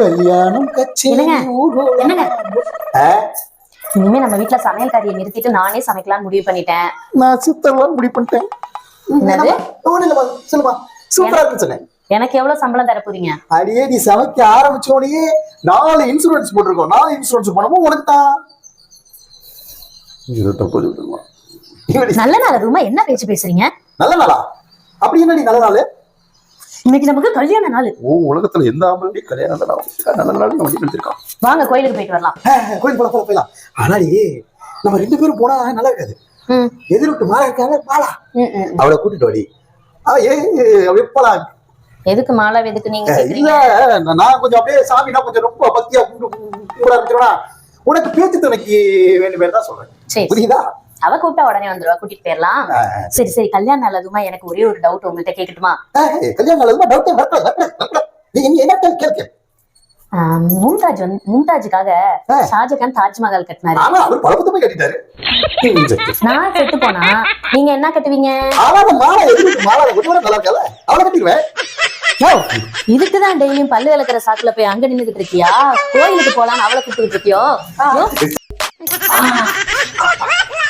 கல்யாணம் கச்சேரி இனிமே நம்ம வீட்ல சமையல்காரியை நிறுத்திட்டு நானே சமைக்கலாம்னு முடிவு பண்ணிட்டேன். நான் சித்தர்லாம் முடிவு பண்ணிட்டேன். சொல்லுமா சூப்பரா சொன்னேன் எனக்கு எவ்வளவு சம்பளம் தர போறீங்க அடியே நீ சமைக்க ஆரம்பிச்ச உடனே நாலு இன்சூரன்ஸ் போட்டிருக்கோம். நாலு இன்சூரன்ஸ் போனோமோ உனக்கு தான் நல்ல நாள் அதுமா என்ன பேச்சு பேசுறீங்க? நல்ல நாளா? அப்படி என்னடி நல்ல நாள்? இன்னைக்கு நமக்கு கல்யாண நாள். ஓ உலகத்துல எந்த ஆம்பளை கல்யாணம் நாள். நல்ல நாள் நம்ம எடுத்திருக்கோம். வாங்க கோயிலுக்கு போயிட்டு வரலாம். கோயில் போல போல போயிடலாம் ஆனாடி நம்ம ரெண்டு பேரும் போனா நல்லா இருக்காது. எதிர்விட்டு மாறா இருக்காங்க பாலா ம், ம். அவளை கூட்டிட்டு வாடி. ஏ அப்படியே போலாம். எதுக்கு மாலா எதுக்கு நீங்க இல்ல நான் கொஞ்சம் அப்படியே சாமினா கொஞ்சம் ரொம்ப பக்தியா கும்பிட்டு கூட ஆரம்பிச்சிருவா உனக்கு பேச்சு துணைக்கு வேண்டிய பேர் தான் சொல்றேன். புரியுதா? அவ கூப்பிட்டா உடனே வந்துருவா கூட்டிட்டு போயிடலாம் சரி சரி கல்யாண நாள் அதுமா எனக்கு ஒரே ஒரு டவுட் உங்கள்கிட்ட கேட்கட்டுமா ஆ, கல்யாணம் நல்லதுமா டவுட் மும்தாஜ் வந்து மும்தாஜுக்காக. ஷாஜகான் தாஜ்மஹால் கட்டினாரு. நான் செத்து போனா? நீங்க என்ன கட்டுவீங்க? இதுக்குதான் டெய்லியும் பல்லு விளக்குற சாக்குல போய் அங்க நின்னுகிட்டு இருக்கியா? கோயிலுக்கு போலான்னு அவளை கூப்பிட்டு இருக்கியோ?